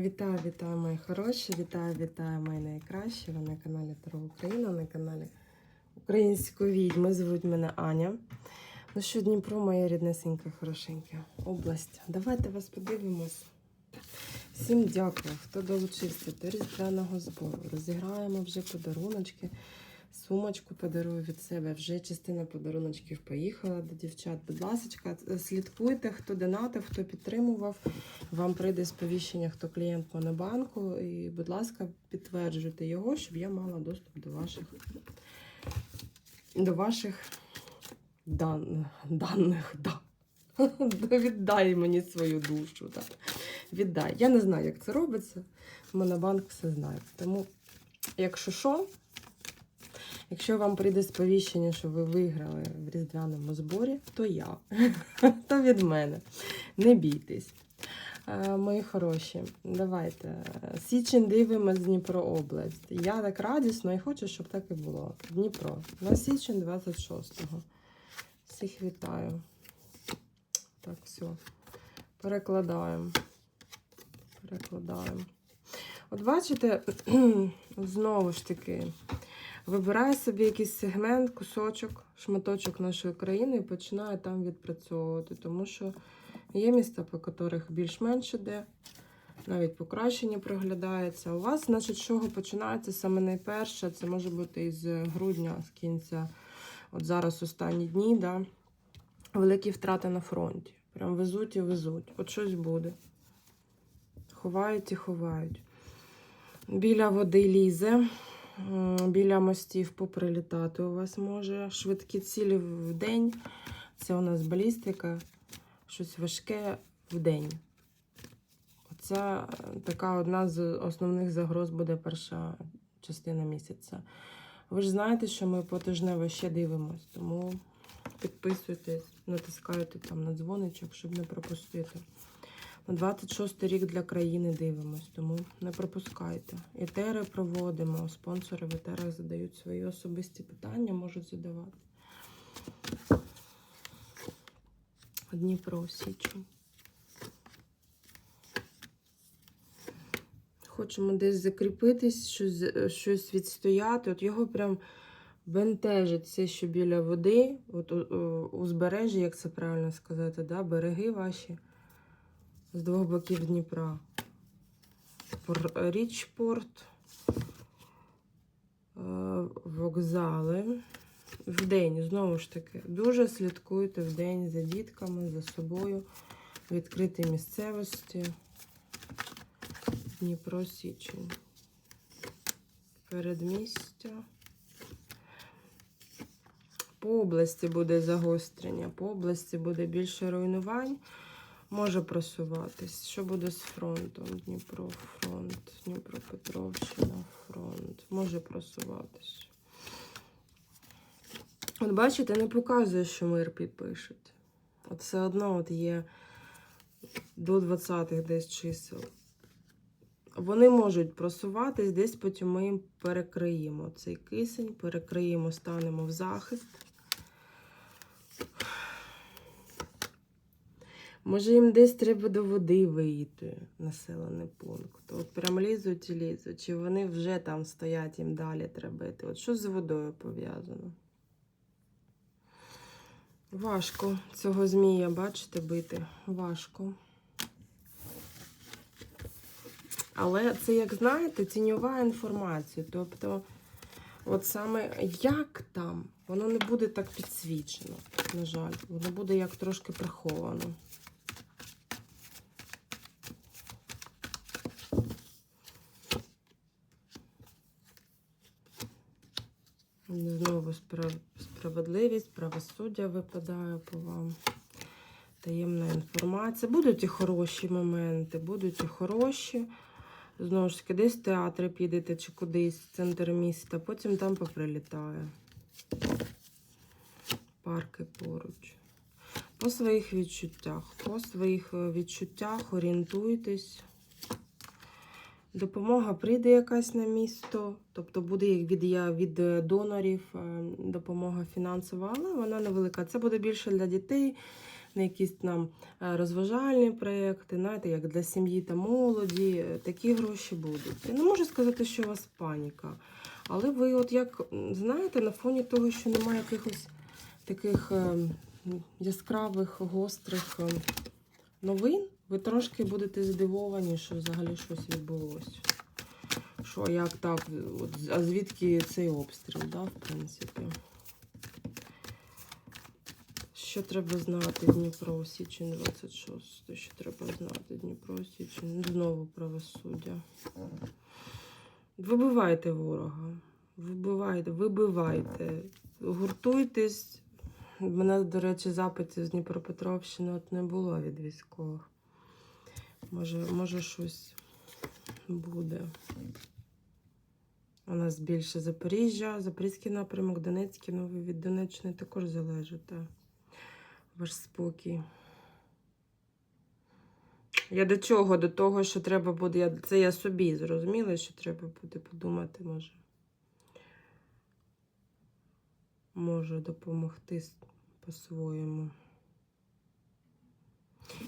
Вітаю, вітаю, мої хороші, вітаю, вітаю, мої найкращі. Ви на каналі Таро Україна, на каналі Української відьми. Звуть мене Аня. Ну що, Дніпро, моє ріднесенька, хорошенька область. Давайте вас подивимось. Всім дякую, хто долучився до різдвяного збору. Розіграємо вже подаруночки. Сумочку подарую від себе. Вже частина подаруночків поїхала до дівчат. Будь ласка, слідкуйте, хто донатив, хто підтримував. Вам прийде сповіщення, хто клієнт Монобанку. І, будь ласка, підтверджуйте його, щоб я мала доступ до ваших до ваших дан, даних. Да. Віддай мені свою душу. Так. Віддай. Я не знаю, як це робиться. Монобанк все знає. Тому, якщо що, якщо вам прийде сповіщення, що ви виграли в різдвяному зборі, то я. то від мене. Не бійтесь. Е, Мої хороші, давайте. Січень дивимось Дніпро область. Я так радісно і хочу, щоб так і було. Дніпро. На січень 26-го. Всіх вітаю. Так, все. Перекладаємо. Перекладаємо. От бачите, знову ж таки, вибираю собі якийсь сегмент, кусочок, шматочок нашої країни і починаю там відпрацьовувати. Тому що є міста, по яких більш-менш іде, навіть покращення проглядається. У вас, значить, з чого починається саме найперше, це може бути із грудня, з кінця, от зараз останні дні, да, великі втрати на фронті. Прям везуть і везуть. От щось буде. Ховають і ховають. Біля води лізе, біля мостів поприлітати у вас може. Швидкі цілі в день. Це у нас балістика, щось важке в день. Оце е, така одна з основних загроз буде перша частина місяця. Ви ж знаєте, що ми потижнево ще дивимось, тому підписуйтесь, натискайте там на дзвоничок, щоб не пропустити. На 26 рік для країни дивимось, тому не пропускайте. Етери проводимо, спонсори в етерах задають свої особисті питання, можуть задавати. Дніпро, січень. Хочемо десь закріпитись, щось, щось відстояти. От його прям бентежить все, що біля води, от узбережжя, як це правильно сказати, да? береги ваші з двох боків Дніпра. Річпорт, е, вокзали. Вдень, знову ж таки, дуже слідкуйте вдень за дітками, за собою, відкритій місцевості. Дніпро Січень. Передмістя. По області буде загострення, по області буде більше руйнувань, може просуватись. Що буде з фронтом? Дніпро, фронт, Дніпропетровщина, фронт. Може просуватись. От бачите, не показує, що мир підпишуть. От все одно от є до 20-х десь чисел. Вони можуть просуватись, десь потім ми їм перекриємо цей кисень, перекриємо, станемо в захист. Може, їм десь треба до води вийти, населений пункт. От прям лізуть і лізуть. Чи вони вже там стоять, їм далі треба йти. От що з водою пов'язано? Важко цього змія, бачите, бити. Важко. Але це, як знаєте, тіньова інформація. Тобто, от саме як там, воно не буде так підсвічено, на жаль. Воно буде як трошки приховано. Знову справ... справедливість, правосуддя випадає по вам. Таємна інформація. Будуть і хороші моменти, будуть і хороші. Знову ж таки, десь в театри підете чи кудись, в центр міста, потім там поприлітає. Парки поруч. По своїх відчуттях. По своїх е, відчуттях орієнтуйтесь. Допомога прийде якась на місто, тобто буде як від, від е, донорів е, допомога фінансова, але вона невелика. Це буде більше для дітей, на якісь нам е, розважальні проєкти, знаєте, як для сім'ї та молоді. Такі гроші будуть. Я не можу сказати, що у вас паніка. Але ви, от як знаєте, на фоні того, що немає якихось таких е, яскравих, гострих е, новин, ви трошки будете здивовані, що взагалі щось відбулося. Що, як так? От, а звідки цей обстріл, да, в принципі? Що треба знати Дніпро, січень 26. Що треба знати Дніпро, січень. Знову правосуддя. Вибивайте ворога. Вибивайте, вибивайте. Гуртуйтесь. Мене, до речі, запитів з Дніпропетровщини от не було від військових. Може, може щось буде. У нас більше Запоріжжя, Запорізький напрямок, Донецький, ну ви від Донеччини також залежите. Ваш спокій. Я до чого? До того, що треба буде. Я, це я собі зрозуміла, що треба буде подумати, може. Може допомогти по-своєму.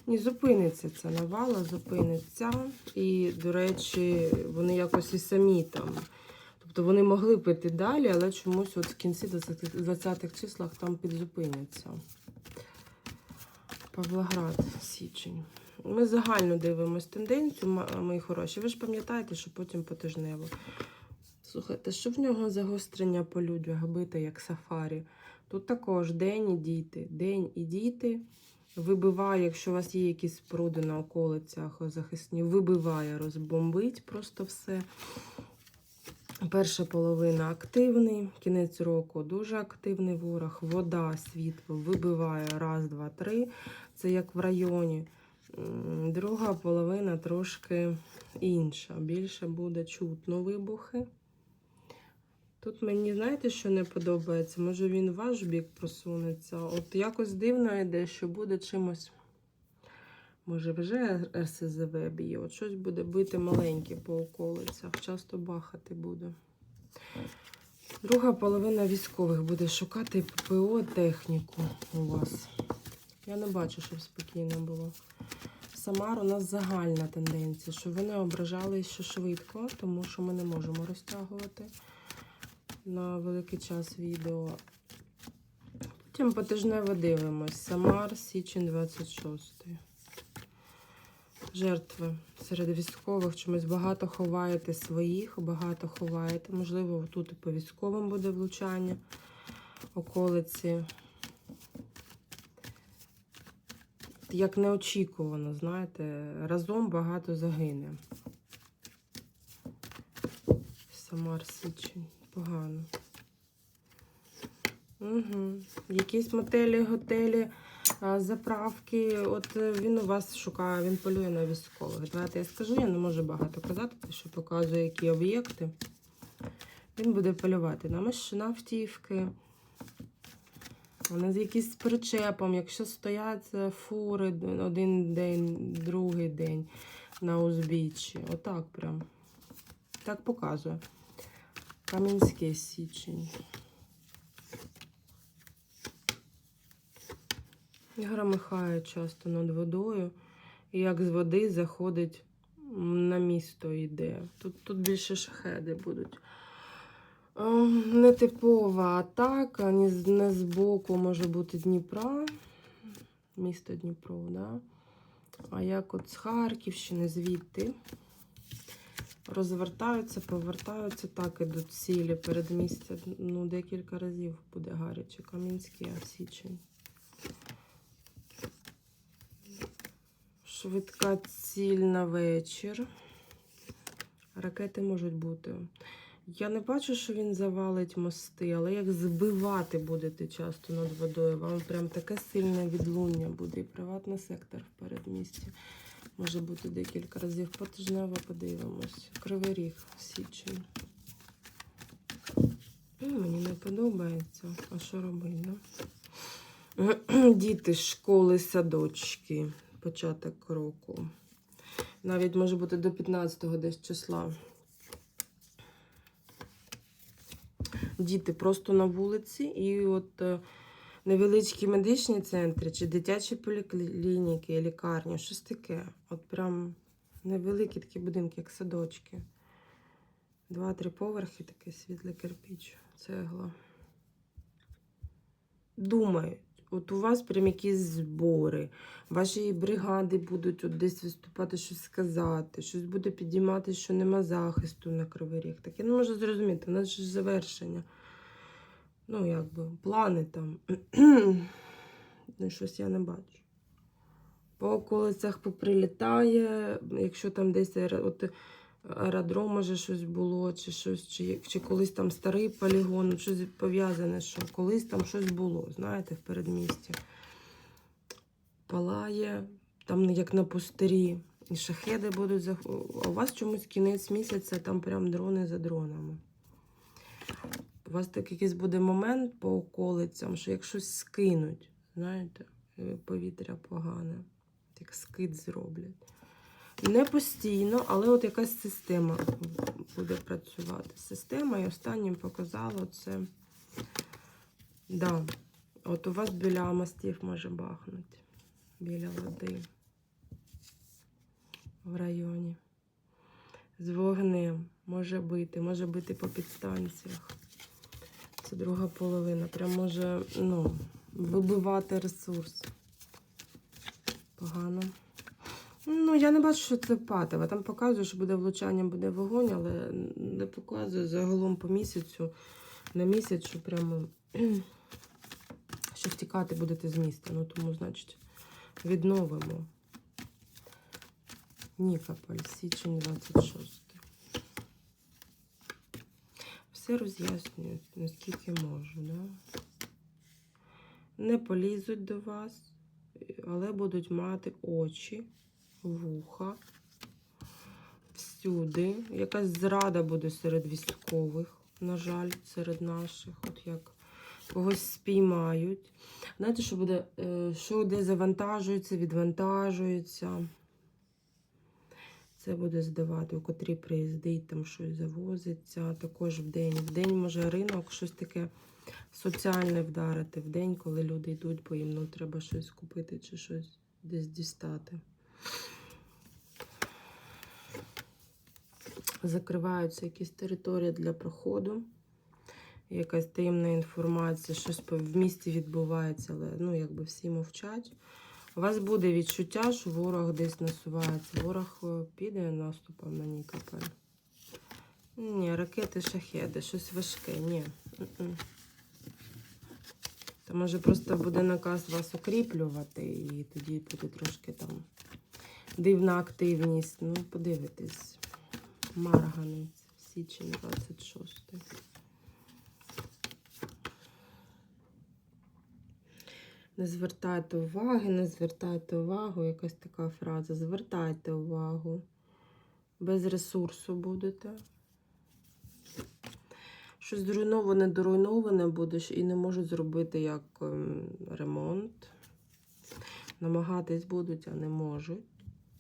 Ні, зупиниться ця навала, зупиниться. І, до речі, вони якось і самі там. Тобто вони могли б іти далі, але чомусь от в кінці 20 20-х числах там підзупиняться. Павлоград, січень. Ми загально дивимось тенденцію, мої хороші. Ви ж пам'ятаєте, що потім потижнево. Слухайте, що в нього загострення по людях бити, як сафарі. Тут також день і діти. День і діти. Вибиває, якщо у вас є якісь споруди на околицях захисні, вибиває, розбомбить просто все. Перша половина активний, кінець року дуже активний ворог. Вода, світло вибиває раз, два, три. Це як в районі. Друга половина трошки інша. Більше буде чутно вибухи. Тут мені, знаєте, що не подобається? Може він в ваш бік просунеться. От якось дивно йде, що буде чимось. Може, вже РСЗВ б'є. От щось буде бити маленьке по околицях, часто бахати буде. Друга половина військових буде шукати ППО техніку у вас. Я не бачу, щоб спокійно було. Самар у нас загальна тенденція, що ви не ображались що швидко, тому що ми не можемо розтягувати на великий час відео. Потім потижнево дивимось. Самар, січень 26. Жертви серед військових чомусь багато ховаєте своїх, багато ховаєте. Можливо, тут і по військовим буде влучання околиці. Як неочікувано, знаєте, разом багато загине. Самар Січень. Погано. Угу. Якісь мотелі, готелі, заправки. От е, він у вас шукає, він полює на військових. Давайте я скажу, я не можу багато казати, що показує, які об'єкти. Він буде полювати на машини, на автівки. Вони з якимось причепом, якщо стоять е, фури один день, другий день на узбіччі. Отак прям. Так показує. Кам'янське січень. Громихає часто над водою. І як з води заходить на місто йде. Тут, тут більше шахеди будуть. Нетипова атака, не з боку може бути Дніпра. Місто Дніпро, да? А як от з Харківщини, звідти. Розвертаються, повертаються так і до цілі передмістя. Ну, декілька разів буде гаряче. Кам'янський, а січень. Швидка ціль на вечір. Ракети можуть бути. Я не бачу, що він завалить мости, але як збивати будете часто над водою, вам прям таке сильне відлуння буде. І приватний сектор в передмісті. Може бути декілька разів потижнево подивимось. Кривий ріг, січень. Ну, Мені не подобається. А що робити? Да? Діти, школи, садочки. Початок року. Навіть може бути до 15-го десь числа. Діти просто на вулиці, і от е, невеличкі медичні центри, чи дитячі поліклініки, лікарні, щось таке. От прям невеликі такі будинки, як садочки. Два-три поверхи, таке світле кирпіч, цегла. Думають, от у вас прям якісь збори, ваші бригади будуть от десь виступати, щось сказати, щось буде підіймати, що нема захисту на Кривий Ріг. Так я не можу зрозуміти, у нас ж завершення. Ну, якби, плани там. ну, щось я не бачу. По околицях поприлітає, якщо там десь от, аеродром, може, щось було, чи щось, чи, чи колись там старий полігон, щось пов'язане, що колись там щось було, знаєте, в передмісті. Палає, там як на пустирі, і шахеди будуть. А у вас чомусь кінець місяця, там прям дрони за дронами. У вас так якийсь буде момент по околицям, що як щось скинуть, знаєте, е, повітря погане, як скид зроблять. Не постійно, але от якась система буде працювати. Система і останнім показало це. Да. От у вас біля мостів може бахнути. Біля води. В районі. З вогнем може бити, може бити по підстанціях. Це друга половина. Прям може ну, вибивати ресурс. Погано. Ну, я не бачу, що це патове. Там показує, що буде влучання, буде вогонь, але не показує загалом по місяцю, на місяць, що прямо що втікати будете з міста. Ну, тому, значить, відновимо. Нікополь, січень 26. Все роз'яснюю, наскільки можу, да? Не полізуть до вас, але будуть мати очі, вуха. Всюди. Якась зрада буде серед військових, на жаль, серед наших. От як когось спіймають. Знаєте, що буде, е, що де завантажується, відвантажується. Це буде здавати, у котрі приїздить, там щось завозиться. Також в день. В день може ринок, щось таке соціальне вдарити. В день, коли люди йдуть, бо їм ну, треба щось купити чи щось десь дістати. Закриваються якісь території для проходу. Якась таємна інформація, щось в місті відбувається, але ну, якби всі мовчать. У вас буде відчуття, що ворог десь насувається. Ворог е, піде наступом на Нікополь. Ні, ракети, шахеди, щось важке, ні. Та може просто буде наказ вас укріплювати, і тоді буде трошки там дивна активність. Ну, подивитись. Марганець, січень 26. Не звертайте уваги, не звертайте увагу. Якась така фраза. Звертайте увагу. Без ресурсу будете. Щось зруйноване, доруйноване буде і не можуть зробити як ем, ремонт. Намагатись будуть, а не можуть.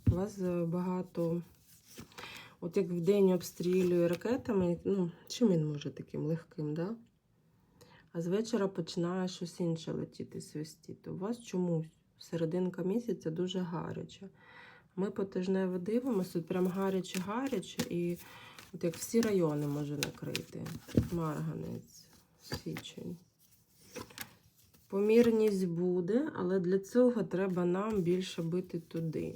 У вас е, багато. От як вдень обстрілює ракетами, ну, чим він може таким легким, да? А з вечора починає щось інше летіти, свистіти. У вас чомусь серединка місяця дуже гаряча. Ми по тижнево дивимося, тут прям гаряче-гаряче, і от як всі райони може накрити. Марганець, січень. Помірність буде, але для цього треба нам більше бити туди.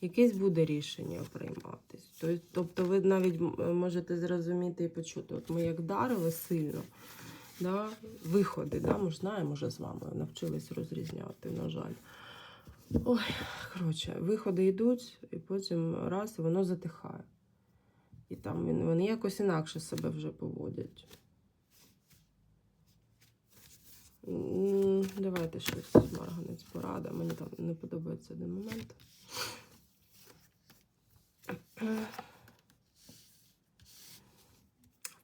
Якесь буде рішення прийматись. Тобто- ви навіть можете зрозуміти і почути. От ми як вдарили сильно, да, виходи, да, ми ж знаємо вже з вами, навчились розрізняти, на жаль. Ой, коротше, виходи йдуть, і потім раз, і воно затихає. І там вони якось інакше себе вже поводять. Давайте щось марганець порада. Мені там не подобається один момент.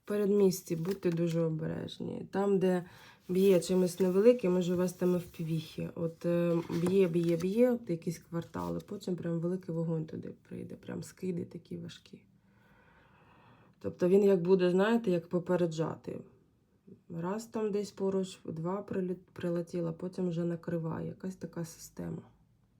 В передмісті будьте дуже обережні. Там, де б'є чимось невеликим, може у вас там і в півіхі. Е, б'є, б'є, б'є, от якісь квартали, потім прям великий вогонь туди прийде, прям скиди такі важкі. Тобто він як буде, знаєте, як попереджати. Раз там десь поруч, два прилетіло, потім вже накриває. Якась така система.